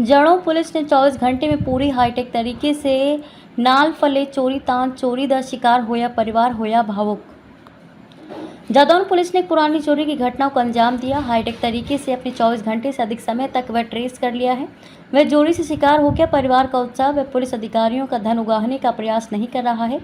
जड़ों पुलिस ने 24 घंटे में पूरी हाईटेक तरीके से नाल फले, चोरी तान, चोरी दर शिकार होया, परिवार होया भावुक। जादौन पुलिस ने पुरानी चोरी की घटनाओं को अंजाम दिया, हाईटेक तरीके से अपने 24 घंटे से अधिक समय तक वह ट्रेस कर लिया है। वह चोरी से शिकार हो गया परिवार का उत्साह व पुलिस अधिकारियों का धन उगाहने का प्रयास नहीं कर रहा है।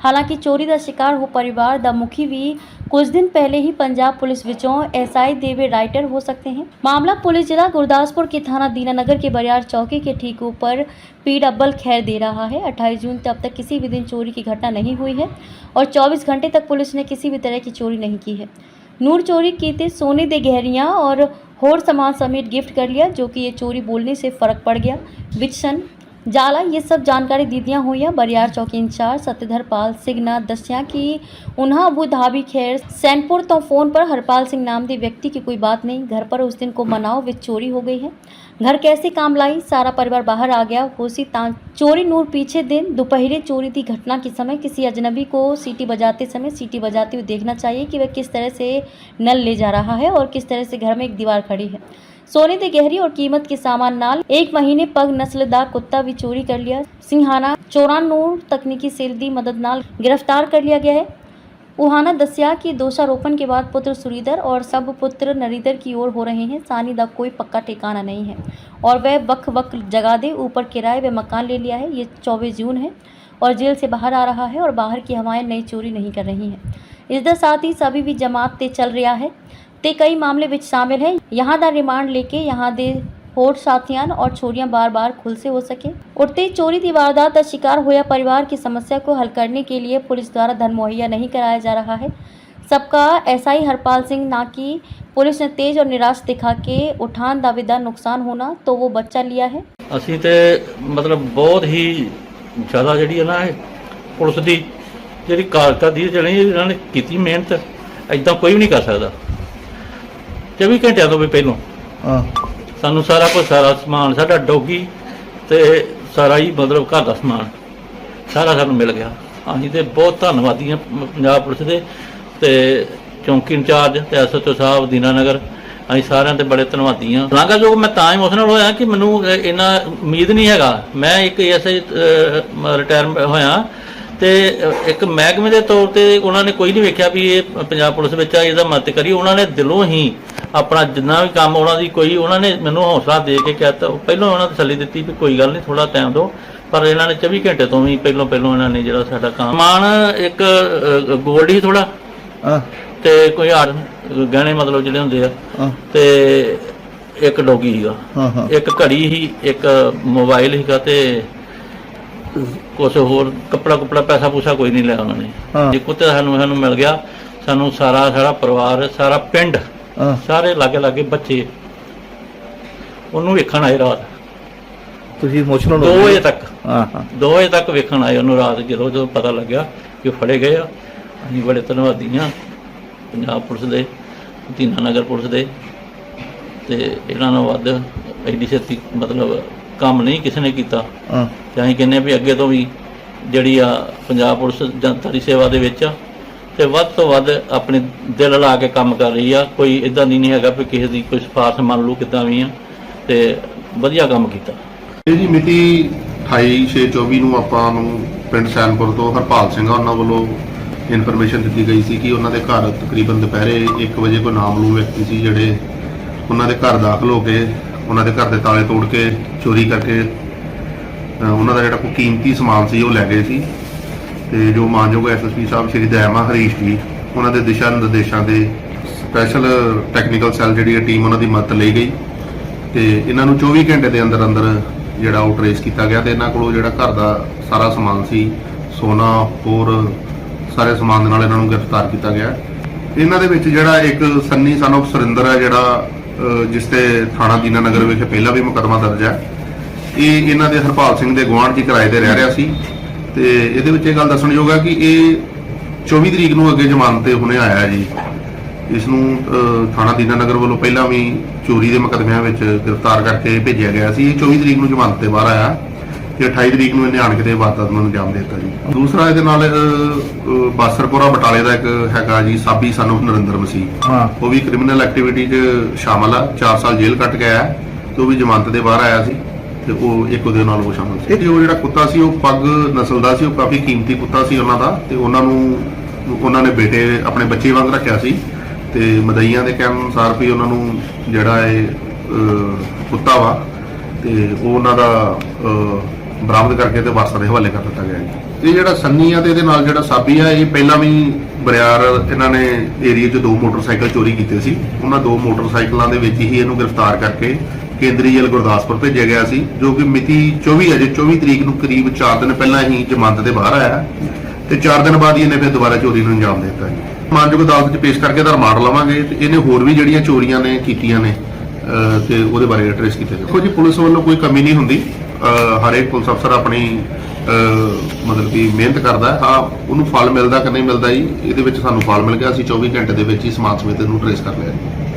हालाँकि चोरी का शिकार हो परिवार द मुखी भी कुछ दिन पहले ही पंजाब पुलिस विचों एसआई देवे राइटर हो सकते हैं। मामला पुलिस जिला गुरदासपुर के थाना दीनानगर के बरियार चौकी के ठीक ऊपर पी डब्बल खैर दे रहा है। अट्ठाईस जून अब तक किसी भी दिन चोरी की घटना नहीं हुई है और चौबीस घंटे तक पुलिस ने किसी भी तरह की चोरी नहीं की है। नूर चोरी की थे सोने दे गहरियाँ और होर सामान समेत गिफ्ट कर लिया, जो कि ये चोरी बोलने से फ़र्क पड़ गया। विचसन जाला, ये सब जानकारी दीदियाँ हुई बरियार चौकी इंचार्ज सत्यधर पाल सिंह ने दसिया कि उन्हें अबू धाबी खैर सैनपुर तो फ़ोन पर हरपाल सिंह नाम के व्यक्ति की कोई बात नहीं। घर पर उस दिन को मनाओ, वे चोरी हो गई है। घर कैसे काम लाई? सारा परिवार बाहर आ गया। होसी ता चोरी नूर पीछे दिन दोपहरे चोरी थी घटना के समय किसी अजनबी को सीटी बजाते समय सीटी बजाते हुए देखना चाहिए कि वह किस तरह से नल ले जा रहा है और किस तरह से घर में एक दीवार खड़ी है। सोने दे गहरी और कीमत के सामान नाल एक महीने पग नस्लदार कुत्ता भी चोरी कर लिया। सिंहाना चोरानूर तकनीकी सेल दी मदद नाल गिरफ़्तार कर लिया गया है। उहाना दसिया की दोषारोपण के बाद पुत्र सुरीधर और सब पुत्र नरीधर की ओर हो रहे हैं। सानी दा कोई पक्का ठिकाना नहीं है और वह वक वक जगा दे, ऊपर किराए वे मकान ले लिया है। ये चौबीस जून है और जेल से बाहर आ रहा है और बाहर की हवाएँ नई चोरी नहीं कर रही हैं। इस दर साथ ही सभी भी जमात ते चल रहा है। ਤੇ ਕਈ ਮਾਮਲੇ ਵਿੱਚ ਸ਼ਾਮਿਲ ਹੈ यहाँ ਦਾ ਰਿਮਾਂਡ लेके यहाँ ਦੇ ਹੋਰ ਸਾਥੀਆਂ और छोरियां बार बार खुल से हो सके उठते ही चोरी की वारदात का शिकार होया परिवार की समस्या को हल करने के लिए पुलिस द्वारा धन मुहैया नहीं कराया जा रहा है सबका एसआई हरपाल सिंह ना कि पुलिस ने तेज और निराश दिखा के उठान दावेदार नुकसान होना तो वो बच्चा लिया है ਅਸੀਂ ਤੇ ਮਤਲਬ ਬਹੁਤ ਹੀ ਜ਼ਿਆਦਾ ਜਿਹੜੀ ਹੈ ਨਾ ਇਹ ਪੁਲਿਸ ਦੀ ਜਿਹੜੀ ਕਾਰਜਤਾ ਦੀ ਜਿਹੜੀ ਇਹਨਾਂ ਨੇ ਕੀਤੀ ਮਿਹਨਤ ਐਦਾਂ ਕੋਈ ਵੀ ਨਹੀਂ ਕਰ ਸਕਦਾ 24 ਘੰਟਿਆਂ ਤੋਂ ਵੀ ਪਹਿਲਾਂ। ਹਾਂ। ਸਾਨੂੰ ਸਾਰਾ ਕੁਝ ਸਾਰਾ ਸਮਾਨ ਸਾਡਾ ਡੋਗੀ ਤੇ ਸਾਰਾ ਹੀ ਮਤਲਬ ਘਰ ਦਾ ਸਮਾਨ ਸਾਰਾ ਸਾਨੂੰ ਮਿਲ ਗਿਆ। ਅਸੀਂ ਤੇ ਬਹੁਤ ਧੰਨਵਾਦੀ ਹਾਂ ਪੰਜਾਬ ਪੁਲਿਸ ਦੇ ਤੇ ਚੌਂਕੀ ਇੰਚਾਰਜ ਤੇ ਐਸਐਚਓ ਸਾਹਿਬ ਦੀਨਾਨਗਰ ਅਸੀਂ ਸਾਰਿਆਂ ਤੇ ਬੜੇ ਧੰਨਵਾਦੀ ਹਾਂ। ਲਾਂਗਾ ਜੋ ਮੈਂ ਤਾਂ ਇਮੋਸ਼ਨਲ ਹੋਇਆ ਕਿ ਮੈਨੂੰ ਇਹ- ਇੰਨਾ ਉਮੀਦ ਨਹੀਂ ਹੈਗਾ। ਮੈਂ ਇੱਕ ਐਸਏ ਰਿਟਾਇਰ ਹੋਇਆ ਤੇ ਇੱਕ ਮਹਿਕਮੇ ਦੇ ਤੌਰ ਤੇ ਉਹਨਾਂ ਨੇ ਕੋਈ ਨਹੀਂ ਵੇਖਿਆ ਵੀ ਇਹ ਪੰਜਾਬ ਪੁਲਿਸ ਵਿੱਚ ਆ ਇਹਦਾ ਮਦਦ ਕਰੀ। ਉਹਨਾਂ ਨੇ ਦਿਲੋਂ ਹੀ ਆਪਣਾ ਜਿੰਨਾ ਵੀ ਕੰਮ ਉਹਨਾਂ ਦੀ ਕੋਈ ਉਹਨਾਂ ਨੇ ਮੈਨੂੰ ਹੌਸਲਾ ਦੇ ਕੇ ਕਹਿਤਾ ਪਹਿਲਾਂ ਉਹਨਾਂ ਨੇ ਤਸੱਲੀ ਦਿੱਤੀ ਵੀ ਕੋਈ ਗੱਲ ਨਹੀਂ ਥੋੜਾ ਟਾਈਮ ਦਿਓ। ਪਰ ਇਹਨਾਂ ਨੇ 24 ਘੰਟੇ ਤੋਂ ਵੀ ਪਹਿਲਾਂ ਪਹਿਲਾਂ ਇਹਨਾਂ ਨੇ ਜਿਹੜਾ ਸਾਡਾ ਕੰਮ ਮਾਨ ਇੱਕ ਗੋਲਡ ਹੀ ਥੋੜਾ ਹਾਂ। ਤੇ ਕੋਈ ਹਾਰ ਗਹਿਣੇ ਮਤਲਬ ਜਿਹੜੇ ਹੁੰਦੇ ਆ। ਤੇ ਇੱਕ ਡੋਗੀ ਸੀਗਾ। ਹਾਂ ਹਾਂ। ਇੱਕ ਘੜੀ ਹੀ ਇੱਕ ਮੋਬਾਈਲ ਸੀਗਾ ਤੇ ਕੁਝ ਹੋਰ ਕੱਪੜਾ ਕੁਪੜਾ ਪੈਸਾ ਪੂਸਾ ਕੋਈ ਨਹੀਂ ਲਿਆ ਉਹਨਾਂ ਨੇ। ਜੇ ਕੁੱਤੇ ਸਾਨੂੰ ਸਾਨੂੰ ਮਿਲ ਗਿਆ। ਸਾਨੂੰ ਸਾਰਾ ਸਾਰਾ ਪਰਿਵਾਰ ਸਾਰਾ ਪਿੰਡ ਹਾਂ। ਸਾਰੇ ਲਾਗੇ ਲਾਗੇ ਬੱਚੇ ਉਹਨੂੰ ਵੇਖਣ ਆਏ ਰਾਤ। ਤੁਸੀਂ ਇਮੋਸ਼ਨਲ 2 ਵਜੇ ਤੱਕ। ਹਾਂ ਹਾਂ। 2 ਵਜੇ ਤੱਕ ਵੇਖਣ ਆਏ ਉਹਨੂੰ ਰਾਤ ਜਦੋਂ ਜਦੋਂ ਪਤਾ ਲੱਗਿਆ ਕਿ ਉਹ ਫੜੇ ਗਏ ਆ। ਅਸੀਂ ਬੜੇ ਧੰਨਵਾਦੀ ਹਾਂ ਪੰਜਾਬ ਪੁਲਿਸ ਦੇ ਦੀਨਾ ਨਗਰ ਪੁਲਿਸ ਦੇ। ਤੇ ਇਹਨਾਂ ਨੂੰ ਵੱਧ ਐਡੀ ਛੇਤੀ ਮਤਲਬ ਕੰਮ ਨਹੀਂ ਕਿਸੇ ਨੇ ਕੀਤਾ। ਹਾਂ। ਤੇ ਅਸੀਂ ਕਹਿੰਦੇ ਹਾਂ ਵੀ ਅੱਗੇ ਤੋਂ ਵੀ ਜਿਹੜੀ ਆ ਪੰਜਾਬ ਪੁਲਿਸ ਜਨਤਾ ਦੀ ਸੇਵਾ ਦੇ ਵਿੱਚ ਆ ਤੇ ਵੱਧ ਤੋਂ ਵੱਧ ਆਪਣੇ ਦਿਲ ਲਾ ਕੇ ਕੰਮ ਕਰ ਰਹੀ ਆ। ਕੋਈ ਇਦਾਂ ਦੀ ਨਹੀਂ ਹੈਗਾ ਵੀ ਕਿਸੇ ਦੀ ਕੋਈ ਸਿਫਾਰਸ਼ ਮੰਨ ਲਓ ਕਿਦਾਂ ਵੀ ਆ ਤੇ ਵਧੀਆ ਕੰਮ ਕੀਤਾ। ਜੀ ਮਿਤੀ 28/6/24 ਨੂੰ ਆਪਾਂ ਨੂੰ ਪਿੰਡ ਸੈਨਪੁਰ ਤੋਂ ਹਰਪਾਲ ਸਿੰਘ ਆ, ਉਹਨਾਂ ਵੱਲੋਂ ਇਨਫੋਰਮੇਸ਼ਨ ਦਿੱਤੀ ਗਈ ਸੀ ਕਿ ਉਹਨਾਂ ਦੇ ਘਰ ਤਕਰੀਬਨ ਦੁਪਹਿਰੇ 1 ਵਜੇ ਕੋਈ ਨਾਮਲੂਮ ਵਿਅਕਤੀ ਸੀ ਜਿਹੜੇ ਉਹਨਾਂ ਦੇ ਘਰ ਦਾਖਲ ਹੋ ਕੇ, ਉਹਨਾਂ ਦੇ ਘਰ ਦੇ ਤਾਲੇ ਤੋੜ ਕੇ, ਚੋਰੀ ਕਰਕੇ ਉਹਨਾਂ ਦਾ ਜਿਹੜਾ ਕੋਈ ਕੀਮਤੀ ਸਮਾਨ ਸੀ ਉਹ ਲੈ ਗਏ ਸੀ। ਤੇ ਜੋ ਮਾਨਯੋਗ ਐਸਐਸਪੀ ਸਾਹਿਬ ਸ਼੍ਰੀ ਦਇਮਾ ਹਰੀਸ਼ ਜੀ, ਉਹਨਾਂ ਦੇ ਦਿਸ਼ਾ ਨਿਰਦੇਸ਼ਾਂ ਦੇ ਸਪੈਸ਼ਲ ਟੈਕਨੀਕਲ ਸੈੱਲ ਜਿਹੜੀ ਹੈ ਟੀਮ ਉਹਨਾਂ ਦੀ ਮਦਦ ਲਈ ਗਈ। ਤੇ ਇਹਨਾਂ ਨੂੰ 24 ਘੰਟੇ ਦੇ ਅੰਦਰ ਅੰਦਰ ਜਿਹੜਾ ਉਹ ਟਰੇਸ ਕੀਤਾ ਗਿਆ ਤੇ ਇਹਨਾਂ ਕੋਲੋਂ ਜਿਹੜਾ ਘਰ ਦਾ ਸਾਰਾ ਸਮਾਨ ਸੀ, ਸੋਨਾ, ਹੋਰ ਸਾਰੇ ਸਮਾਨ ਦੇ ਨਾਲ ਇਹਨਾਂ ਨੂੰ ਗ੍ਰਿਫਤਾਰ ਕੀਤਾ ਗਿਆ। ਇਹਨਾਂ ਦੇ ਵਿੱਚ ਜਿਹੜਾ ਇੱਕ ਸੰਨੀ ਸਨ of ਸੁਰਿੰਦਰ ਹੈ ਜਿਹੜਾ ਜਿਸ ਤੇ ਥਾਣਾ ਦੀਨਾ ਨਗਰ ਵਿਖੇ ਪਹਿਲਾਂ ਵੀ ਮੁਕੱਦਮਾ ਦਰਜ ਹੈ। ਇਹ ਇਹਨਾਂ ਦੇ ਹਰਪਾਲ ਸਿੰਘ ਦੇ ਗੁਆਂਢ 'ਚ ਕਿਰਾਏ ਤੇ ਰਹਿ ਰਿਹਾ ਸੀ। ਤੇ ਇਹਦੇ ਵਿੱਚ ਇਹ ਗੱਲ ਦੱਸਣਯੋਗ ਹੈ ਕਿ ਇਹ 24 ਤਰੀਕ ਨੂੰ ਅੱਗੇ ਜ਼ਮਾਨਤ ਤੇ ਹੁਣੇ ਆਇਆ ਜੀ। ਇਸ ਨੂੰ ਥਾਣਾ ਦੀਨਾ ਨਗਰ ਵੱਲੋਂ ਪਹਿਲਾਂ ਵੀ ਚੋਰੀ ਦੇ ਮੁਕੱਦਮਿਆਂ ਵਿੱਚ ਗ੍ਰਿਫਤਾਰ ਕਰਕੇ ਭੇਜਿਆ ਗਿਆ ਸੀ। ਇਹ 24 ਤਰੀਕ ਨੂੰ ਜ਼ਮਾਨਤ ਤੇ ਬਾਹਰ ਆਇਆ ਤੇ 28 ਤਰੀਕ ਨੂੰ ਇਹਨੇ ਆਣ ਕੇ ਤੇ ਵਾਰਦਾਤ ਨੂੰ ਅੰਜਾਮ ਦੇ ਦਿੱਤਾ ਜੀ। ਦੂਸਰਾ ਇਹਦੇ ਨਾਲ ਬਾਸਰਪੁਰਾ ਬਟਾਲੇ ਦਾ ਇੱਕ ਹੈਗਾ ਜੀ ਸਾਬੀ ਸਾਨੂੰ ਨਰਿੰਦਰ ਮਸੀਹ। ਹਾਂ। ਉਹ ਵੀ ਕ੍ਰਿਮੀਨਲ ਐਕਟੀਵਿਟੀ 'ਚ ਸ਼ਾਮਲ ਆ 4 ਸਾਲ ਜੇਲ੍ਹ ਕੱਟ ਆਇਆ ਤੇ ਉਹ ਵੀ ਜ਼ਮਾਨਤ ਦੇ ਬਾਹਰ ਆਇਆ ਸੀ। ਤੇ ਉਹ ਇੱਕ ਉਹਦੇ ਨਾਲ ਉਹ ਸ਼ਾਮਲ ਸੀ। ਤੇ ਉਹ ਜਿਹੜਾ ਕੁੱਤਾ ਸੀ, ਉਹ ਪੱਗ ਨਸਲ ਦਾ ਸੀ, ਉਹ ਕਾਫੀ ਕੀਮਤੀ ਕੁੱਤਾ ਸੀ ਉਹਨਾਂ ਦਾ। ਤੇ ਉਹਨਾਂ ਨੂੰ, ਉਹਨਾਂ ਨੇ ਬੇਟੇ ਆਪਣੇ ਬੱਚੇ ਵਾਂਗ ਰੱਖਿਆ ਸੀ। ਤੇ ਮਦਈਆਂ ਦੇ ਕਹਿਣ ਅਨੁਸਾਰ ਵੀ ਉਹਨਾਂ ਨੂੰ ਜਿਹੜਾ ਇਹ ਕੁੱਤਾ ਵਾ, ਤੇ ਉਹ ਉਹਨਾਂ ਦਾ ਬਰਾਮਦ ਕਰਕੇ ਤੇ ਵਾਰਸਾਂ ਦੇ ਹਵਾਲੇ ਕਰ ਦਿੱਤਾ ਗਿਆ ਜੀ। ਇਹ ਜਿਹੜਾ ਸੰਨੀ ਆ ਤੇ ਇਹਦੇ ਨਾਲ ਜਿਹੜਾ ਸਾਬੀ ਆ, ਇਹ ਪਹਿਲਾਂ ਵੀ ਬਰਿਆਰ ਇਹਨਾਂ ਨੇ ਏਰੀਆ 'ਚ ਦੋ ਮੋਟਰਸਾਈਕਲ ਚੋਰੀ ਕੀਤੇ ਸੀ। ਉਹਨਾਂ ਦੋ ਮੋਟਰਸਾਈਕਲਾਂ ਦੇ ਵਿੱਚ ਹੀ ਇਹਨੂੰ ਗ੍ਰਿਫਤਾਰ ਕਰਕੇ ਕੇਂਦਰੀ ਜੇਲ੍ਹ ਗੁਰਦਾਸਪੁਰ ਭੇਜਿਆ ਗਿਆ ਸੀ, ਜੋ ਕਿ ਮਿਤੀ 24 ਅਜੇ 24 ਤਰੀਕ ਨੂੰ ਕਰੀਬ 4 ਦਿਨ ਪਹਿਲਾਂ ਹੀ ਜ਼ਮਾਨਤ ਤੇ ਬਾਹਰ ਆਇਆ ਤੇ 4 ਦਿਨ ਬਾਅਦ ਹੀ ਇਹਨੇ ਫਿਰ ਦੁਬਾਰਾ ਚੋਰੀ ਨੂੰ ਅੰਜਾਮ ਦਿੱਤਾ ਜੀ। ਮਾਨਯੋਗ ਅਦਾਲਤ 'ਚ ਪੇਸ਼ ਕਰਕੇ ਇਹਦਾ ਰਿਮਾਂਡ ਲਵਾਂਗੇ ਤੇ ਇਹਨੇ ਹੋਰ ਵੀ ਜਿਹੜੀਆਂ ਚੋਰੀਆਂ ਨੇ ਕੀਤੀਆਂ ਨੇ, ਅਹ, ਤੇ ਉਹਦੇ ਬਾਰੇ ਟ੍ਰੇਸ ਕੀਤਾ ਜਾਵੇ ਦੇਖੋ ਜੀ, ਪੁਲਿਸ ਵੱਲੋਂ ਕੋਈ ਕਮੀ ਨਹੀਂ ਹੁੰਦੀ। ਹਰੇਕ ਪੁਲਿਸ ਅਫਸਰ ਆਪਣੀ ਮਤਲਬ ਕਿ ਮਿਹਨਤ ਕਰਦਾ ਹੈ। ਹਾਂ, ਉਹਨੂੰ ਫਲ ਮਿਲਦਾ ਕਿ ਨਹੀਂ ਮਿਲਦਾ ਜੀ, ਇਹਦੇ ਵਿੱਚ ਸਾਨੂੰ ਫਲ ਮਿਲ ਗਿਆ। ਅਸੀਂ 24 ਘੰਟੇ ਦੇ ਵਿੱਚ ਹੀ ਸਮਾਜ ਸਮੇਤ ਨੂੰ ਟ੍ਰੇਸ ਕਰ ਲਿਆ ਜੀ।